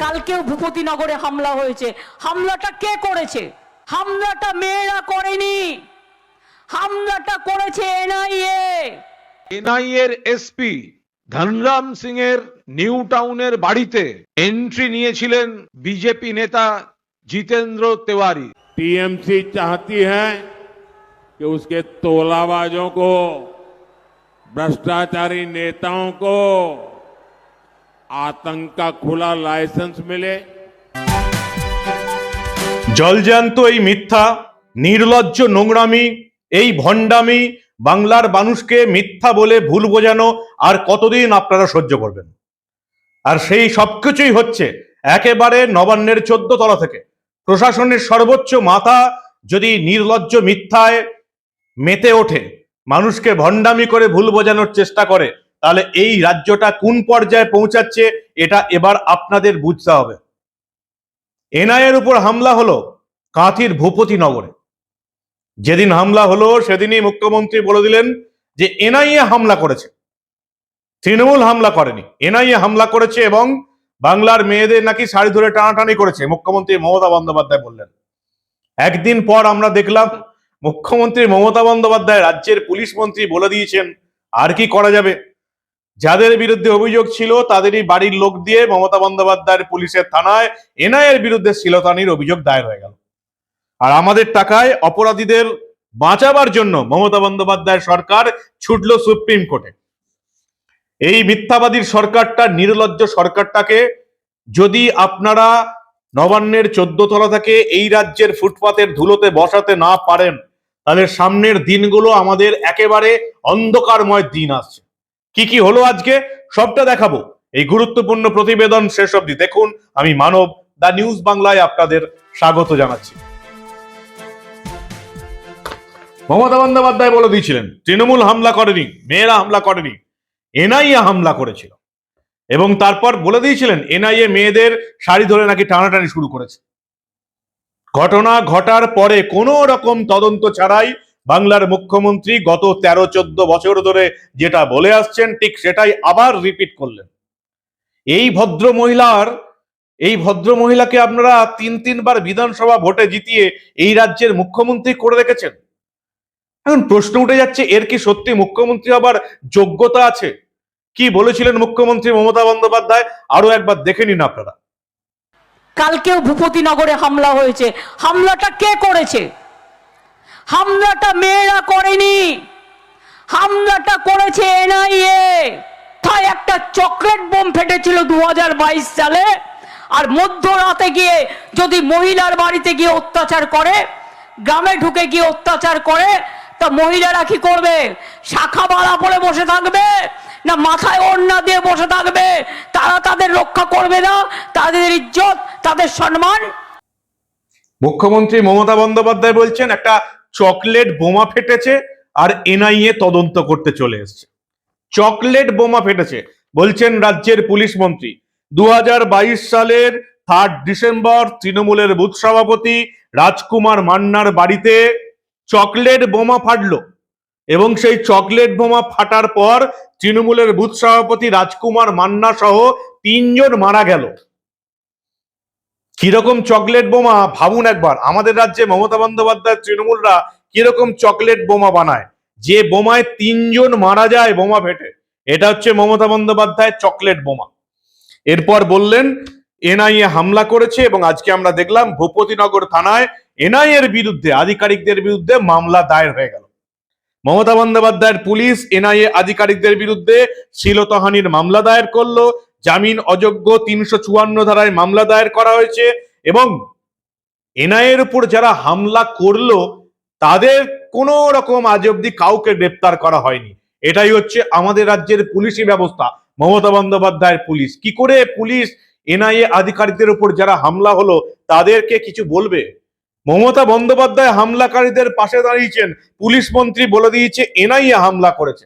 কালকেও ভূপতিনগরে হামলা হয়েছে হামলাটা কে করেছে হামলাটা মেয়েরা করেনি হামলাটা করেছে এনআইএ এনআইএর এসপি ধনরাম সিং এর নিউ টাউনের বাড়িতে এন্ট্রি নিয়েছিলেন বিজেপি নেতা জিতেন্দ্র তেওয়ারি टीएमसी चाहती है कि उसके तोलाबाजों को भ्रष्टाचारी नेताओं को आतंक का खुला लाइसेंस मिले জলজান্ত এই মিথ্যা নির্লজ্জ নোংরামি এই ভণ্ডামি বাংলার মানুষকে মিথ্যা বলে ভুল বোঝানো আর কতদিন আপনারা সহ্য করবেন আর সেই সবকিছুই হচ্ছে একেবারে নবান্নের চোদ্দ তলা থেকে প্রশাসনের সর্বোচ্চ মাথা যদি নির্লজ্জ মিথ্যায় মেতে ওঠে মানুষকে ভণ্ডামি করে ভুল বোঝানোর চেষ্টা করে তাহলে এই রাজ্যটা কোন পর্যায়ে পৌঁছাচ্ছে, এটা এবার আপনাদের বুঝতে হবে। এনআইয়ের উপর হামলা হলো কাঁথির ভূপতি নগরে। যেদিন হামলা হলো, সেদিনই মুখ্যমন্ত্রী বলে দিলেন যে এনআইএ হামলা করেছে। তৃণমূল হামলা করেনি। এনআইএ হামলা করেছে এবং বাংলার মেয়েদের নাকি শাড়ি ধরে টানাটানি করেছে, মুখ্যমন্ত্রী মমতা বন্দ্যোপাধ্যায় বললেন। একদিন পর আমরা দেখলাম, মুখ্যমন্ত্রী মমতা বন্দ্যোপাধ্যায় রাজ্যের পুলিশ মন্ত্রী বলে দিয়েছেন, আর কি করা যাবে? যাদের বিরুদ্ধে অভিযোগ ছিল তাদেরই বাড়ির লোক দিয়ে মমতা বন্দ্যোপাধ্যায়ের পুলিশের থানায় এনআইয়ের বিরুদ্ধে শ্লীলতানির অভিযোগ দায়ের হয়ে গেল। আর আমাদের টাকায় অপরাধীদের বাঁচাবার জন্য মমতা বন্দ্যোপাধ্যায়ের সরকার ছুটল সুপ্রিম কোর্টে। এই মিথ্যাবাদীর সরকারটা, নির্লজ্জ সরকারটাকে যদি আপনারা নবান্নের চোদ্দ তলা থেকে এই রাজ্যের ফুটপাতের ধুলোতে বসাতে না পারেন, তাহলে সামনের দিনগুলো আমাদের একেবারে অন্ধকারময় দিন আসছে। কি কি হলো আজকে? সবটা দেখাবো। এই গুরুত্বপূর্ণ প্রতিবেদন শেষ অবধি দেখুন। আমি মানব দা নিউজ বাংলায় আপনাদের স্বাগত জানাচ্ছি। মমতা বন্দ্যোপাধ্যায় বলে দিয়েছিলেন, তৃণমূল হামলা করেনি, মেয়েরা হামলা করেনি, এনআইএ হামলা করেছিল। এবং তারপর বলে দিয়েছিলেন, এনআইএ মেয়েদের শাড়ি ধরে নাকি টানাটানি শুরু করেছে। ঘটনা ঘটার পরে কোনো রকম তদন্ত ছাড়াই বাংলার মুখ্যমন্ত্রী গত তেরো চোদ্দ বছর ধরে যেটা বলে আসছেন, ঠিক সেটাই আবার রিপিট করলেন। এই ভদ্র মহিলার, এই ভদ্র মহিলাকে আপনারা তিন তিনবার বিধানসভা ভোটে জিতিয়ে এই রাজ্যের মুখ্যমন্ত্রী করে রেখেছেন। এখন প্রশ্ন উঠে যাচ্ছে, এর কি সত্যি মুখ্যমন্ত্রী আবার যোগ্যতা আছে? কি বলেছিলেন মুখ্যমন্ত্রী মমতা বন্দ্যোপাধ্যায়? আরও একবার দেখে নিন আপনারা। কালকেও ভূপতিনগরে হামলা হয়েছে। হামলাটা কে করেছে? হামলাটা মেয়েরা করেনি। হামলাটা করেছে এনআইএ। তাই একটা চকলেট বোম ফেটেছিল দু হাজার বাইশ সালে। আর মধ্যরাতে গিয়ে যদি মহিলার বাড়িতে গিয়ে অত্যাচার করে, গ্রামে ঢুকে গিয়ে অত্যাচার করে, তা মহিলারা কি করবে? শাখা বাড়া পরে বসে থাকবে? না মাথায় ওড়না দিয়ে বসে থাকবে? তারা তাদের রক্ষা করবে না? তাদের ইজ্জত, তাদের সম্মান? মুখ্যমন্ত্রী মমতা বন্দ্যোপাধ্যায় বলছেন, একটা চকলেট বোমা ফেটেছে আর এনআইএ তদন্ত করতে চলে এসছে। চকলেট বোমা ফেটেছে, বলছেন রাজ্যের পুলিশ মন্ত্রী। দু হাজার বাইশ সালের থার্ড ডিসেম্বর তৃণমূলের বুথ সভাপতি রাজকুমার মান্নার বাড়িতে চকলেট বোমা ফাটলো এবং সেই চকলেট বোমা ফাটার পর তৃণমূলের বুথ সভাপতি রাজকুমার মান্না সহ তিনজন মারা গেল। কীরকম চকলেট বোমা? ভাবুন একবার। আমাদের রাজ্যে মমতা বন্দ্যোপাধ্যায়, তৃণমূলরা কীরকম চকলেট বোমা বানায়? যে বোমায় তিনজন মারা যায়, বোমা ফেটে। এটা হচ্ছে মমতা বন্দ্যোপাধ্যায় চকলেট বোমা। এরপর বললেন, এনআইএ হামলা করেছে এবং আজকে আমরা দেখলাম ভূপতিনগর থানায় এনআইএ এর বিরুদ্ধে, আধিকারিকদের বিরুদ্ধে মামলা দায়ের হয়ে গেল। মমতা বন্দ্যোপাধ্যায়ের পুলিশ এনআইএ আধিকারিকদের বিরুদ্ধে শ্লীলতাহানির মামলা দায়ের করল। জামিন অযোগ্য তিনশো চুয়ান্ন ধারায় মামলা দায়ের করা হয়েছে এবং এনআইএর উপর যারা হামলা করল, তাদের কোন রকম আজ অব্দি কাউকে গ্রেপ্তার করা হয়নি। এটাই হচ্ছে আমাদের রাজ্যের পুলিশি ব্যবস্থা। মমতা বন্দ্যোপাধ্যায়ের পুলিশ। কি করে পুলিশ এনআইএ আধিকারিকদের উপর যারা হামলা হলো, তাদেরকে কিছু বলবে? মমতা বন্দ্যোপাধ্যায় হামলাকারীদের পাশে দাঁড়িয়েছেন। পুলিশ মন্ত্রী বলে দিয়েছে, এনআইএ হামলা করেছে।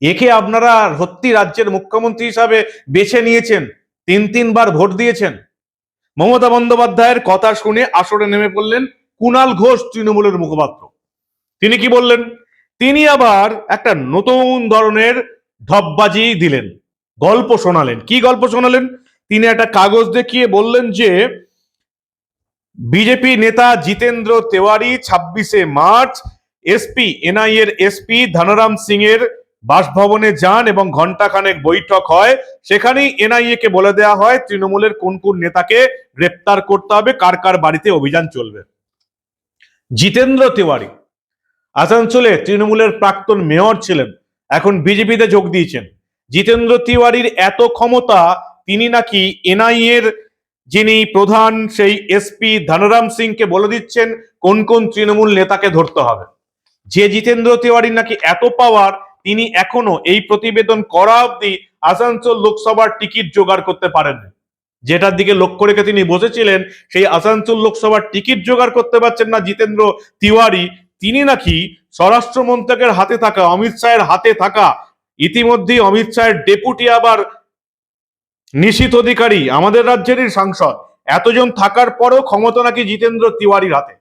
একে আপনারা সত্যি রাজ্যের মুখ্যমন্ত্রী হিসাবে বেছে নিয়েছেন। তিন তিনবার ভোট দিয়েছেন। মমতা বন্দ্যোপাধ্যায়ের কথা শুনে আসরে নেমে পড়লেন কুণাল ঘোষ তৃণমূলের মুখপাত্র। তিনি কি বললেন? তিনি আবার একটা নতুন ধরনের ঢপবাজি দিলেন। গল্প শোনালেন। কি গল্প শোনালেন? তিনি একটা কাগজ দেখিয়ে বললেন যে, বিজেপি নেতা জিতেন্দ্র তেওয়ারি ছাব্বিশে মার্চ, এসপি এনআই এর এসপি ধনরাম সিং এর বাসভবনে যান এবং ঘন্টাখানেক বৈঠক হয়। সেখানেই এনআইএ কে বলে দেওয়া হয়, তৃণমূলের কোন কোন নেতাকে গ্রেপ্তার করতে হবে, কার কার বাড়িতে অভিযান চলবে। জিতেন্দ্র তিওয়ারি, আসানসোলে তৃণমূলের প্রাক্তন মেয়র ছিলেন, এখন বিজেপিতে যোগ দিয়েছেন। জিতেন্দ্র তিওয়ারির এত ক্ষমতা, তিনি নাকি এনআইএর যিনি প্রধান, সেই এসপি ধনরাম সিংকে বলে দিচ্ছেন, কোন কোন তৃণমূল নেতাকে ধরতে হবে। যে জিতেন্দ্র তিওয়ারির নাকি এত পাওয়ার তিনি এখনও এই প্রতিবেদন করা অবধি আসানসোল লোকসভার টিকিট জোগাড় করতে পারেননি। যেটার দিকে লক্ষ্য রেখে তিনি বসেছিলেন, সেই আসানসোল লোকসভার টিকিট জোগাড় করতে পারছেন না জিতেন্দ্র তিওয়ারি। তিনি নাকি স্বরাষ্ট্র মন্ত্রকের হাতে থাকা, অমিত শাহের হাতে থাকা, ইতিমধ্যেই অমিত শাহের ডেপুটি আবার নিশীত অধিকারী, আমাদের রাজ্যেরই সাংসদ। এতজন থাকার পরও ক্ষমতা নাকি জিতেন্দ্র তিওয়ারির হাতে।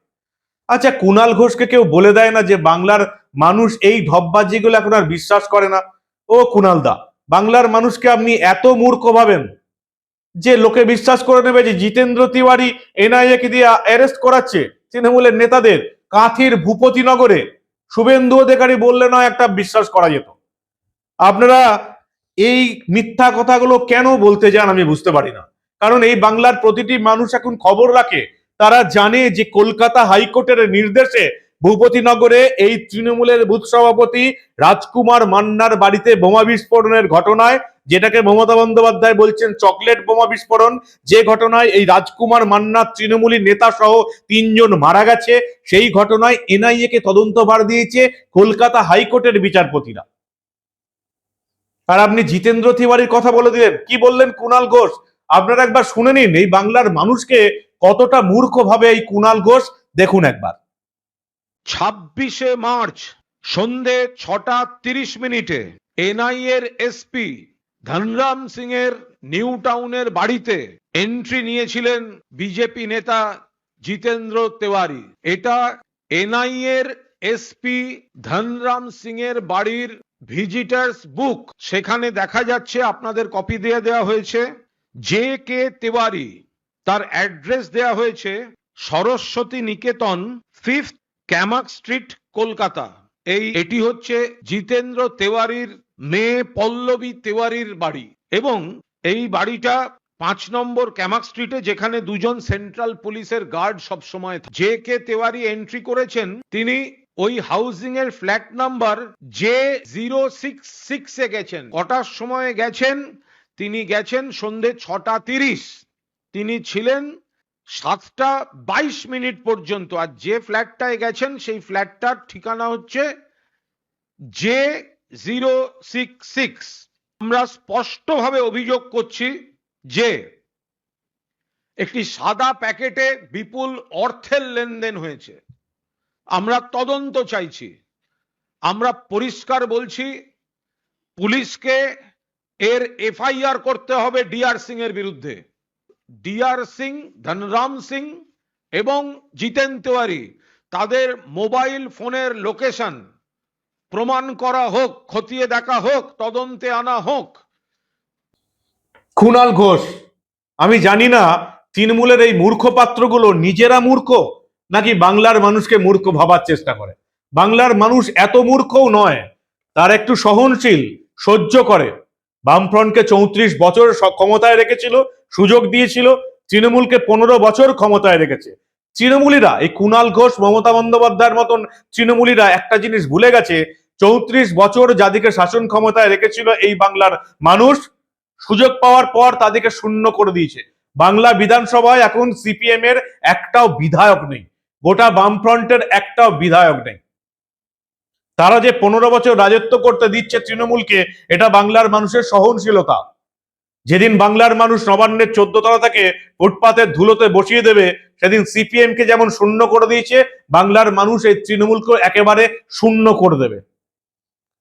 আচ্ছা কুণাল ঘোষকে কেউ বলে দেয় না যে বাংলার মানুষ এই ঢপবাজিগুলো এখন আর বিশ্বাস করে না। ও কুণাল দা বাংলার মানুষকে আপনি এত মূর্খ ভাবেন যে লোকে বিশ্বাস করে নেবে যে জিতেন্দ্র তিওয়ারি এনআইএ কে দিয়ে অ্যারেস্ট করাচ্ছে তৃণমূলের নেতাদের কাঁথির ভূপতিনগরে শুভেন্দু অধিকারী বললে নয় একটা বিশ্বাস করা যেত। আপনারা এই মিথ্যা কথাগুলো কেন বলতে যান আমি বুঝতে পারি না। কারণ এই বাংলার প্রতিটি মানুষ এখন খবর রাখে, তারা জানে যে কলকাতা হাইকোর্টের নির্দেশে ভূপতিনগরে এই তৃণমূলের বুথ সভাপতি রাজকুমার মান্নার বাড়িতে বোমা বিস্ফোরণের ঘটনায়, যেটাকে মমতা বন্দ্যোপাধ্যায় বলছেন চকলেট বোমা বিস্ফোরণ, যে ঘটনায় এই রাজকুমার মান্নার তৃণমূলী নেতা সহ তিনজন মারা গেছে, সেই ঘটনায় এনআইএ কে তদন্তভার দিয়েছে কলকাতা হাইকোর্টের বিচারপতিরা। আর আপনি জিতেন্দ্র তিওয়ারির কথা বলে দিলেন, কি বললেন কুণাল ঘোষ? আপনারা একবার শুনে নিন, এই বাংলার মানুষকে কতটা মূর্খ ভাবে এই কুণাল ঘোষ, দেখুন একবার। ছাব্বিশে মার্চ, সন্ধে ছটা তিরিশ মিনিটে এনআইএর এসপি ধনরাম সিং এর নিউ টাউনের বাড়িতে এন্ট্রি নিয়েছিলেন বিজেপি নেতা জিতেন্দ্র তেওয়ারি। এটা এনআইএর এসপি ধনরাম সিং এর বাড়ির ভিজিটার্স বুক। সেখানে দেখা যাচ্ছে, আপনাদের কপি দিয়ে দেওয়া হয়েছে, জে কে তেওয়ারি, তার অ্যাড্রেস দেওয়া হয়েছে Saraswati Niketan fifth Camac street Kolkata এই, এটি হচ্ছে জিতেন্দ্র তেওয়ারির মেয়ে পল্লবী তেওয়ারির বাড়ি। এবং এই বাড়িটা পাঁচ নম্বর ক্যামাক স্ট্রিটে যেখানে দুজন সেন্ট্রাল পুলিশের গার্ড সবসময়। জে কে তেওয়ারি এন্ট্রি করেছেন, তিনি ওই হাউজিং এর flat number J zero six সিক্সে গেছেন। কটার সময় গেছেন? তিনি গেছেন সন্ধে ছটা তিরিশ। তিনি ছিলেন সাতটা বাইশ মিনিট পর্যন্ত। আর যে ফ্ল্যাটটায় গেছেন, সেই ফ্ল্যাটটার ঠিকানা হচ্ছে জে জিরো সিক্স সিক্স। আমরা স্পষ্টভাবে অভিযোগ করছি যে একটি সাদা প্যাকেটে বিপুল অর্থের লেনদেন হয়েছে। আমরা তদন্ত চাইছি। আমরা পরিষ্কার বলছি, পুলিশকে এর এফআইআর করতে হবে ডিআর সিং এর বিরুদ্ধে। ডিআর সিং, ধনরাম সিং এবং জিতেন তিওয়ারি। তাদের মোবাইল ফোনের লোকেশন প্রমাণ করা হোক, খতিয়ে দেখা হোক, তদন্তে আনা হোক। কুণাল ঘোষ, আমি জানি না তৃণমূলের এই মূর্খ পাত্রগুলো নিজেরা মূর্খ নাকি বাংলার মানুষকে মূর্খ ভাবার চেষ্টা করে। বাংলার মানুষ এত মূর্খও নয়, তার একটু সহনশীল, সহ্য করে। বামফ্রন্টকে চৌত্রিশ বছর ক্ষমতায় রেখেছিল সুযোগ দিয়েছিল, তৃণমূলকে পনেরো বছর ক্ষমতায় রেখেছে। তৃণমূলীরা, এই কুণাল ঘোষ, মমতা বন্দ্যোপাধ্যায়ের মতন তৃণমূলীরা একটা জিনিস ভুলে গেছে, চৌত্রিশ বছর যাদেরকে শাসন ক্ষমতায় রেখেছিল এই বাংলার মানুষ, সুযোগ পাওয়ার পর তাদেরকে শূন্য করে দিয়েছে। বাংলা বিধানসভায় এখন সিপিএম এর একটাও বিধায়ক নেই, গোটা বামফ্রন্টের একটাও বিধায়ক নেই। তারা যে পনেরো বছর রাজত্ব করতে দিচ্ছে তৃণমূলকে, এটা বাংলার মানুষের সহনশীলতা। যেদিন বাংলার মানুষ নবান্নের চোদ্দ তলা থেকে ফুটপাতের ধুলোতে বসিয়ে দেবে, সেদিন সিপিএম কে যেমন শূন্য করে দিয়েছে, বাংলার মানুষ এই তৃণমূলকে একেবারে শূন্য করে দেবে।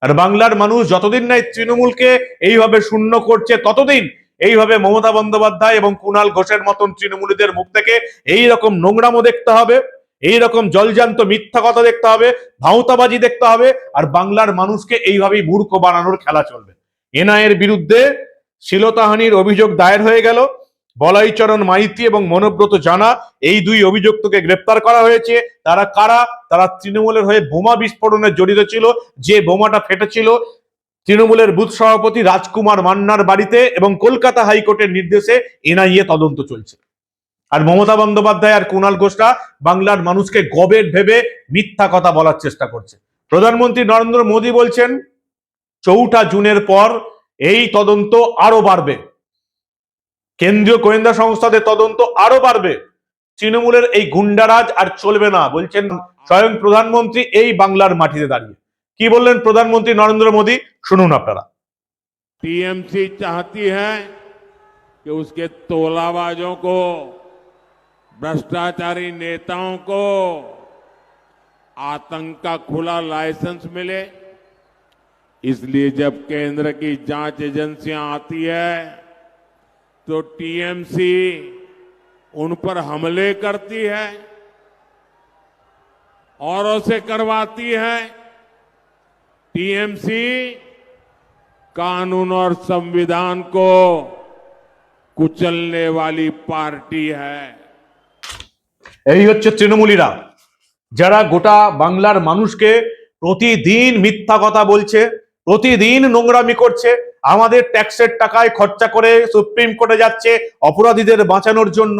আর বাংলার মানুষ যতদিন না এই তৃণমূলকে এইভাবে শূন্য করছে, ততদিন এইভাবে মমতা বন্দ্যোপাধ্যায় এবং কুণাল ঘোষের মতন তৃণমূলীদের মুখ থেকে এই রকম নোংরামও দেখতে হবে এই রকম জলজান্ত মিথ্যা কথা দেখতে হবে, ভাওতাবাজি দেখতে হবে, আর বাংলার মানুষকে এইভাবেই মূর্খ বানানোর খেলা চলবে। এনআইয়ের বিরুদ্ধে শিলতাহানির অভিযোগ দায়ের হয়ে গেল। বলাইচরণ মাইতি এবং মনোব্রত জানা এই দুই অভিযুক্তকে গ্রেপ্তার করা হয়েছে। তারা কারা? তারা তৃণমূলের হয়ে বোমা বিস্ফোরণে জড়িত ছিল, যে বোমাটা ফেটেছিল। তৃণমূলের বুথ সভাপতি রাজকুমার মান্নার বাড়িতে এবং কলকাতা হাইকোর্টের নির্দেশে এনআইএ তদন্ত চলছে। আর মমতা বন্দ্যোপাধ্যায় আর কুণাল ঘোষরা বাংলার মানুষকে গবেট ভেবে মিথ্যা কথা বলার চেষ্টা করছে। প্রধানমন্ত্রী নরেন্দ্র মোদী বলছেন, চৌঠা জুনের পর এই তদন্ত আরো বাড়বে কেন্দ্রীয় গোয়েন্দা সংস্থাদের তদন্ত আরো বাড়বে তৃণমূলের এই গুন্ডারাজ আর চলবে না বলছেন স্বয়ং প্রধানমন্ত্রী এই বাংলার মাটিতে দাঁড়িয়ে কি বললেন প্রধানমন্ত্রী নরেন্দ্র মোদী শুনুন আপনারা टीएमसी चाहती है कि उसके तोलाबाजों को भ्रष्टाचारी नेताओं को आतंक का खुला लाइसेंस मिले इसलिए जब केंद्र की जांच एजेंसियां आती है तो टीएमसी उन पर हमले करती है औरों से करवाती है टीएमसी कानून और संविधान को कुचलने वाली पार्टी है এই হচ্ছে তৃণমূলীরা যারা গোটা বাংলার মানুষকে প্রতিদিন মিথ্যা কথা বলছে প্রতিদিন নোংরামি করছে, আমাদের ট্যাক্সের টাকায় খরচা করে সুপ্রিম কোর্টে যাচ্ছে অপরাধীদের বাঁচানোর জন্য।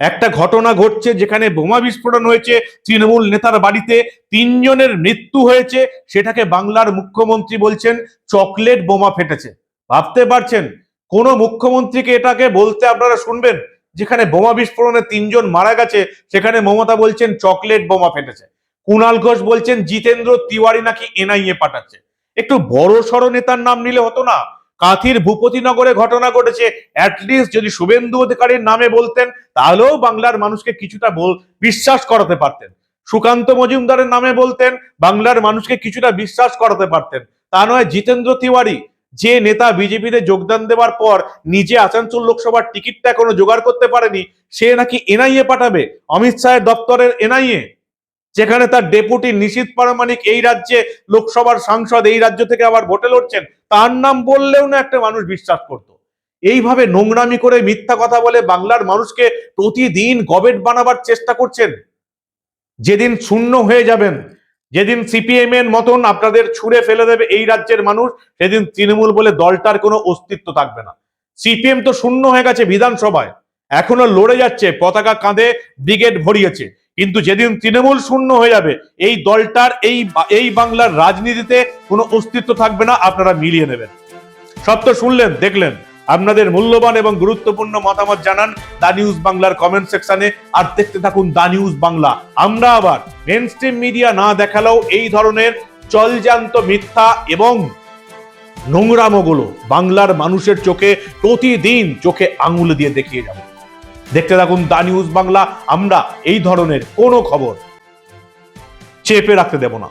একটা ঘটনা ঘটছে যেখানে বোমা বিস্ফোরণ হয়েছে, তৃণমূল নেতার বাড়িতে তিনজনের মৃত্যু হয়েছে, সেটাকে বাংলার মুখ্যমন্ত্রী বলছেন চকলেট বোমা ফেটেছে। ভাবতে পারছেন? কোন মুখ্যমন্ত্রীকে এটাকে বলতে আপনারা শুনবেন? যেখানে বোমা বিস্ফোরণে তিনজন মারা গেছে, সেখানে মমতা বলছেন চকলেট বোমা ফেটেছে। কুণাল ঘোষ বলছেন, জিতেন্দ্র তিওয়ারি নাকি এনআইএ পাঠাচ্ছে? একটু বড় সড় নেতার নাম নিলে হতো না। কাঁথির ভূপতিনগরে ঘটনা ঘটেছে। অ্যাটলিস্ট যদি শুভেন্দু অধিকারীর নামে বলতেন, তাহলেও বাংলার মানুষকে কিছুটা বল বিশ্বাস করাতে পারতেন। সুকান্ত মজুমদারের নামে বলতেন, বাংলার মানুষকে কিছুটা বিশ্বাস করাতে পারতেন। তা নয়, জিতেন্দ্র তিওয়ারি, যে নেতা বিজেপিতে যোগদান দেওয়ার পর নিজে আসানসোল লোকসভার টিকিটটা এখনও জোগাড় করতে পারেনি, সে নাকি এনআইএ পাঠাবে? অমিত শাহের দপ্তরের এনআইএ? যেখানে তার ডেপুটি নিশীত পারমাণিক এই রাজ্যে লোকসভার সাংসদ এই রাজ্য থেকে আবার ভোটে লড়ছেন, তার নাম বললেও না একটা মানুষ বিশ্বাস করত। এইভাবে নোংরামি করে মিথ্যা কথা বলে বাংলার মানুষকে প্রতিদিন গবেট বানাবার চেষ্টা করছেন। যেদিন শূন্য হয়ে যাবেন, যেদিন সিপিএম এর মতন আপনাদের ছুঁড়ে ফেলে দেবে এই রাজ্যের মানুষ, সেদিন তৃণমূল বলে দলটার কোনো অস্তিত্ব থাকবে না। সিপিএম তো শূন্য হয়ে গেছে বিধানসভায়, এখনও লড়ে যাচ্ছে, পতাকা কাঁধে ব্রিগেড ভরিয়েছে। কিন্তু যেদিন তৃণমূল শূন্য হয়ে যাবে, এই দলটার এই এই বাংলার রাজনীতিতে কোনো অস্তিত্ব থাকবে না, আপনারা মিলিয়ে নেবেন। সব তো শুনলেন, দেখলেন। আপনাদের মূল্যবান এবং গুরুত্বপূর্ণ মতামত জানান দা নিউজ বাংলার কমেন্ট সেকশনে, আর দেখতে থাকুন দা নিউজ বাংলা। আমরা আবার মেন স্ট্রিম মিডিয়া না দেখালেও এই ধরনের চলজান্ত মিথ্যা এবং নোংরামোগুলো বাংলার মানুষের চোখে প্রতিদিন চোখে আঙুল দিয়ে দেখিয়ে যাব। দেখতে থাকুন দা নিউজ বাংলা। আমরা এই ধরনের কোনো খবর চেপে রাখতে দেব না।